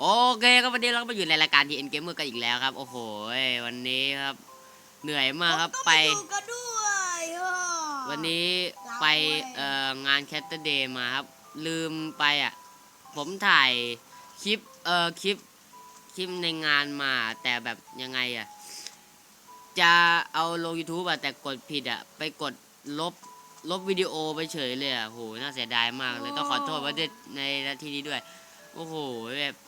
โอเคครับวันนี้เราก็มาอยู่ในรายการ TN Gamer กันอีกแล้วครับ โอ้โหวันนี้ครับ เหนื่อยมากครับผมก็ไปดูกันด้วยเออวันนี้ไปเราด้วยเอ่องานแคทเตอร์เดย์มาครับ ลืมไปอะ ผมถ่ายคลิปเอ่อคลิปคลิปในงานมาแต่แบบยังไงอะ จะเอาลง YouTube อะแต่กดผิดอะ ไปกดลบลบวิดีโอไปเฉยเลยอะโหน่าเสียดายมากเลยต้องขอโทษว่าในนาทีนี้ด้วย โอ้โหแบบเ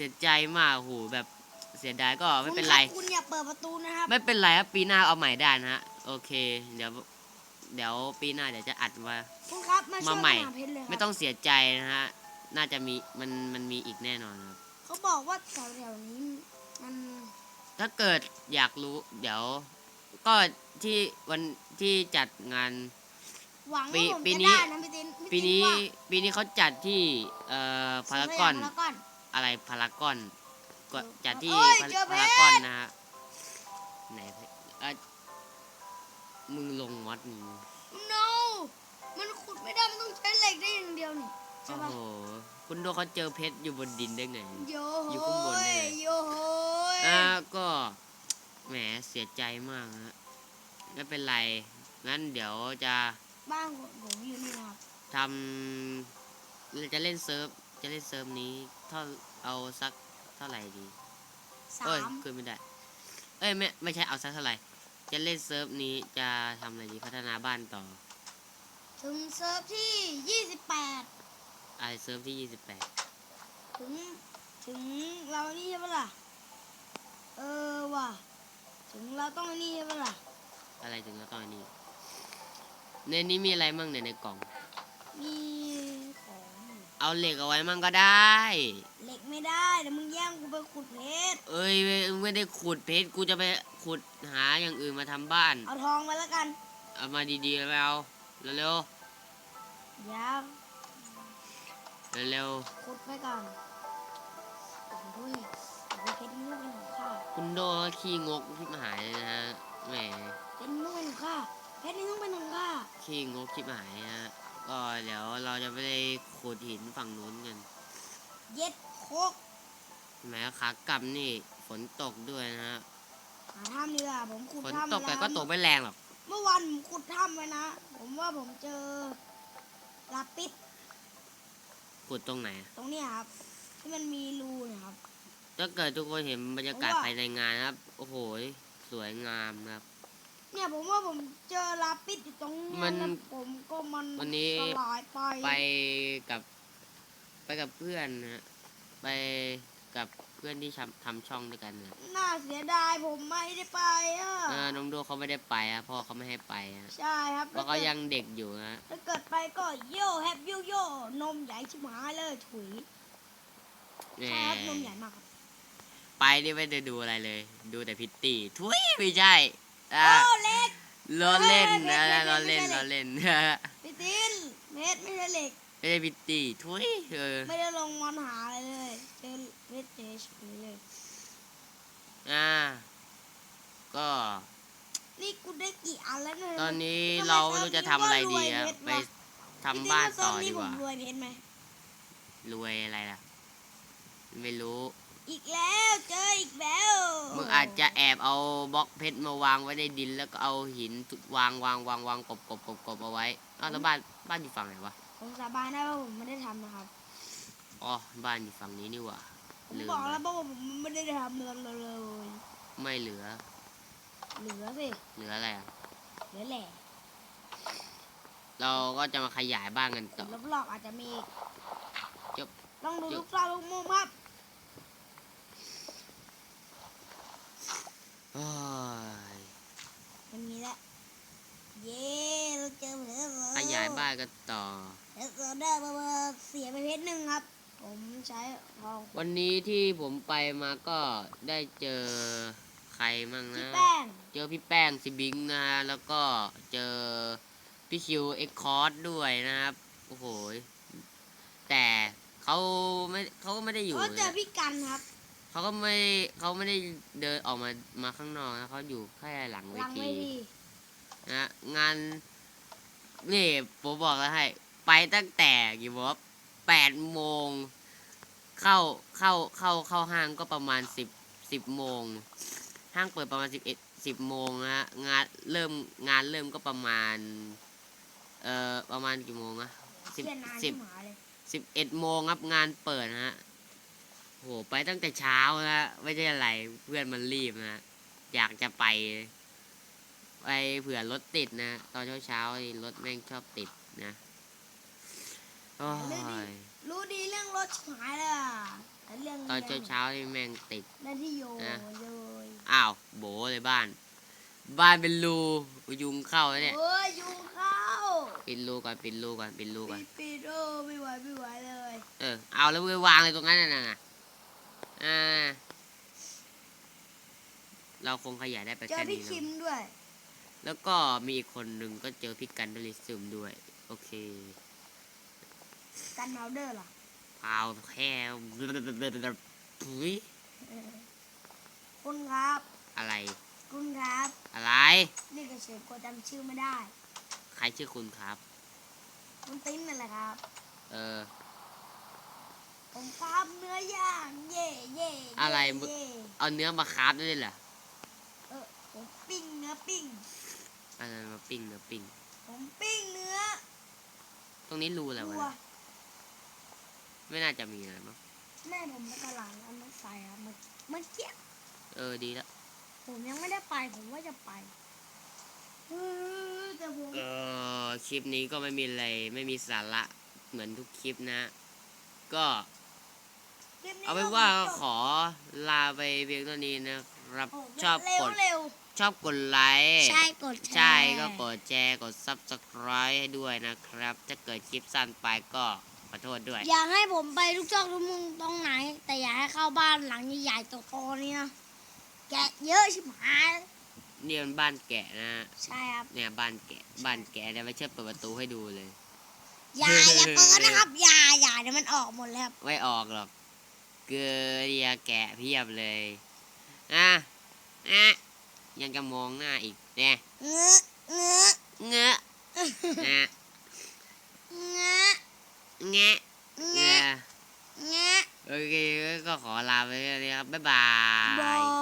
สียใจมากโอ้โหแบบเสียดายก็ไม่เป็นไร คุณคบคุณอย่าเปิดประตูนะครับไม่เป็นไรครับปีหน้าเอาใหม่ได้นะฮะโอเค เดี๋ยว เดี๋ยวปีหน้าเดี๋ยวจะอัดมา คุณครับมาช่วยมาใหม่ หาเพชรเลยครับไม่ต้องเสียใจนะฮะน่าจะมีมันมันมีอีกแน่นอนครับ เขาบอกว่าแถวๆนี้มันถ้าเกิดอยากรู้ เดี๋ยว ก็ที่วันที่จัดงาน หวังปีว่าผมปีจะนี้ ได้นะพี่ตินพี่ปีตินี้ว่าปีนี้เขาจัดที่เอ่อพารากอนพารากอน อะไรพารากอนก็จัดที่เอ้ยพาเจอเพชร พารากอนนะฮะไหนเอ่อมึงลงวัดมึง no มันขุดไม่ได้ มันต้องใช้เหล็กได้อย่างเดียวนี่ใช่โอ้ปะโห คุณโดเขาเจอเพชรอยู่บนดินได้ไง โยอยู่ข้างบนนี่ยเลย โยโหยอ่าก็แหมเสียใจมากฮะไม่เป็นไร งั้นเดี๋ยวจะบ้านผมอยู่นี่นะครับทำเราจะเล่นเซิร์ฟ จะเล่นเซิร์ฟนี้เท่าเอาสักเท่าไหร่ดีสาเอ้ยมขึ้นไม่ได้ เอ้ยไม่ไม่ใช่เอาสักเท่าไหร่ จะเล่นเซิร์ฟนี้จะทำอะไรดีพัฒนาบ้านต่อถึงเซิร์ฟที่ยี่สิบแปดไอเซิร์ฟที่ยี่สิบแปดถึงถึงเรานี่ใช่ปะล่ะ เออว่ะ ถึงเราต้องนี่ใช่ปะล่ะ อะไรถึงแล้วตอนนี้ ในนี้มีอะไรมั่งเนี่ยในกล่อง มีของ เอาเหล็กเอาไว้มั่งก็ได้ เหล็กไม่ได้เดี๋ยวมึงแย่งกูไปขุดเพชร เอ้ยไม่ไม่ได้ขุดเพชรกูจะไปขุดหาอย่างอื่นมาทำบ้าน เอาทองมาแล้วกันเอามาดีๆแล้วเอาเร็วเดี๋ยวๆเร็วขุดไปก่อนโอ้โหเดี๋ยวเพชรนี่ต้องเป็นของข้าๆคุณโดขี้งกที่มาหายเลยนะฮะแหมเพชรนี่ต้องเป็นของข้าเพชรนี่ต้องเป็นของข้าขี้งกที่มาหายนะฮะ ก็เดี๋ยวเราจะไปขุดหินฝั่งนู้นกัน เย็ดโคกแหมขากลับนี่ฝนตกด้วยนะฮะหาถ้ำดีกว่าผมขุดฝนถ้ำตกแต่มาก็แล้วตกไม่แรงหรอก เมื่อวันผมขุดถ้ำไว้นะ ผมว่าผมเจอลาปิด ขุดตรงไหน ตรงเนี้ยครับ ที่มันมีรูเนะครับ ถ้าเกิดทุกคนเห็นบรรยากาศผมว่าภายในงานนะครับ โอ้โห สวยงามนะครับ เนี่ยผมว่าผมเจอลาปิดอยู่ตรงเนี้ยมันแล้วผมก็มันวันนี้ สลายไปไปกับไปกับเพื่อนนะฮะไปกับเพื่อนที่ทำทำช่องด้วยกันนะน่าเสียดายผมไม่ได้ไปอะเออน้องโดเขาไม่ได้ไปอะพ่อเขาไม่ให้ไปอะใช่ครับเพราะเขายังเด็กอยู่นะถ้าเกิดไปก็โย่แฮปโยโย่นมใหญ่ชิบหายเลยถุยแหมใช่ครับนมใหญ่มากครับไปนี่ไม่ได้ดูอะไรเลย ดูแต่พิตตี้ทุยไม่ใช่ โอ้อะเล็ก ล้อเล่นเฮ้นะยไม่ใช่ล้อเล่นไม่ใช่ ล้อเล่นพี่ตินเม็ดไม่ใช่เหล็ก ไม่ใช่พิตตี้ทุยเออไม่ได้ลงมอนหาอะไรเลยเจอเม็ดเจชเลย อ่า ก็ นี่กูได้กี่อันแล้วเนี่ยตอนนี้ทำไมเราไม่รู้จะทำอะไรดีเซิอะร์ฟนี้ไปว่ารวยเพชรวะทำบ้านต่อพี่ดีติกว่าผมรวยเพชรไหมรวยอะไรล่ะ ไม่รู้ อีกแล้วเจออีกแล้วมึงอาจจะแอบเอาบล็อกเพชรมาวางไว้ในดิน แล้วก็เอาหินทุวางวางวางวางกบกบกบกบเอาไว้อ้าวแล้วบ้านบ้านอยู่ฝั่งไหนวะผมสาบานได้ว่าผมไม่ได้ทำนะครับอ๋อบ้านอยู่ฝั่งนี้นี่หว่าผมลืมบอกไปแล้วว่าผมไม่ได้ทำเลยเลยไม่เหลือ เหลือสิเหลืออะไรอะเหลือแหล่เราก็จะมาขยายบ้านกันต่อรอบๆอาจจะมีอีกจบต้องดูจบลูกซาลูกมุมครับ โอ้ย มันมีแล้วเย้เราเจอเหลือแล้วขยายบ้านกันต่อแล้วเราได้มาเสียไปเพชรหนึ่งครับ ผมใช้ทองวันนี้ที่ผมไปมาก็ได้เจอใครมั่งพี่นะแป้งเจอพี่แป้งซิบิงค์นะฮะแล้วก็เจอพี่คิวเอ็กคอร์ดด้วยนะครับ โอ้โหยแต่เขาไม่เขาก็ไม่ได้อยู่ก็เจอนะพี่กันครับ เขาก็ไม่เขาไม่ได้เดินออกมามาข้างนอกนะเขาอยู่แค่หลังเวหลังเวทีทีนะฮะงานนี่ผมบอกแล้วให้ไปตั้งแต่กี่โมงแปดโมงเข้าเข้าเข้าเข้าห้างก็ประมาณสิบสิบโมงห้างเปิดประมาณสิบเอ็ดสิบโมงนะฮะงานเริ่มงานเริ่มก็ประมาณ เอ่อประมาณกี่โมงอะสิบเพื่อนนานสิบที่หมาเลย สิบเอ็ดโมงครับงานเปิดนะฮะ โหไปตั้งแต่เช้านะฮะไม่ใช่อะไรเพื่อนมันรีบนะฮะอยากจะไป ไปเผื่อรถติดนะตอนเช้าเช้าๆนี่รถแม่งชอบติดนะโอ้ยรู้ดีเรื่องรถชิบหายเลยอะแต่เรื่องตอนเช้าเช้าๆนี่แม่งติดนั่นที่โยนะเลยอ้าวโบเลยบ้าน บ้านเป็นรูยุงเข้าแล้วเนี่ยโอ้ยยุงเข้าปิดรูก่อนปิดรูก่อนปิดรูก่อนปิดปิดโอ้ไม่ไหวไม่ไหวเลย เออเอาแล้วไปวางเลยตรงนั้นน่ะนะ อ่า เราคงขยายได้ไปเจอแค่พี่นี้คิเนมอะด้วย แล้วก็มีอีกคนหนึ่งก็เจอพี่กันดลิซึมด้วย โอเคกันเมาเดอร์ล่ะเอาแค่ถุยเออคุณครับ อะไร คุณครับ อะไร นี่กระเฉยกลัวจำชื่อไม่ได้ ใครชื่อคุณครับ คุณติ้นนั่นแหละครับ เออ ผมครับเนื้อย่างเย่เย่เย่อะไรมึง เย่เอาเนื้อมาคราฟด้วยเหรอเออผมปิ้งเนื้อปิ้ง อะไรมาปิ้งเนื้อปิ้ง ผมปิ้งเนื้อตรงนี้รูอะไรวะวัวเนี่ยไม่น่าจะมีอะไรมั้ง แม่ผมไปตลาดร้านรถไฟครับเมื่อเมื่อกี้เออดีแล้วผมยังไม่ได้ไปผมว่าจะไปเออแต่ผมเออคลิปนี้ก็ไม่มีอะไรไม่มีสาระเหมือนทุกคลิปนะ ก็คลิปนี้ เอาเป็นว่าก็ขอลาไปเพียงเท่านี้นะครับโอ้ชอบเร็วกดเร็วชอบกดไลค์ใช่กดแชร์ใช่ก็กดแชร์กด subscribe ให้ด้วยนะครับ ถ้าเกิดคลิปสั้นไปก็ขอโทษด้วย อยากให้ผมไปทุกซอกทุกมุมตรงไหน แต่อย่าให้เข้าบ้านหลังใหญ่ๆโตๆนี่นะแกะเยอะชิบหายนี่มันบ้านแกะนะใช่ครับเนี่ยบ้านแกะบ้านแกะเดี๋ยวไม่เชื่อเปิดประตูให้ดูเลยอย่าอย่าเปิดนะครับอย่าอย่าเดี๋ยวมันออกหมดแล้วครับไม่ออกหรอก เกลือแกะเพียบเลย อะ อะ ยังจะมองหน้าอีกเนี่ยเงอะเงอะเงอะนะเงอะแงะเงเงอะอะเงอะโอเคก็ขอลาไปแค่นี้ครับ บ๊ายบาบอยย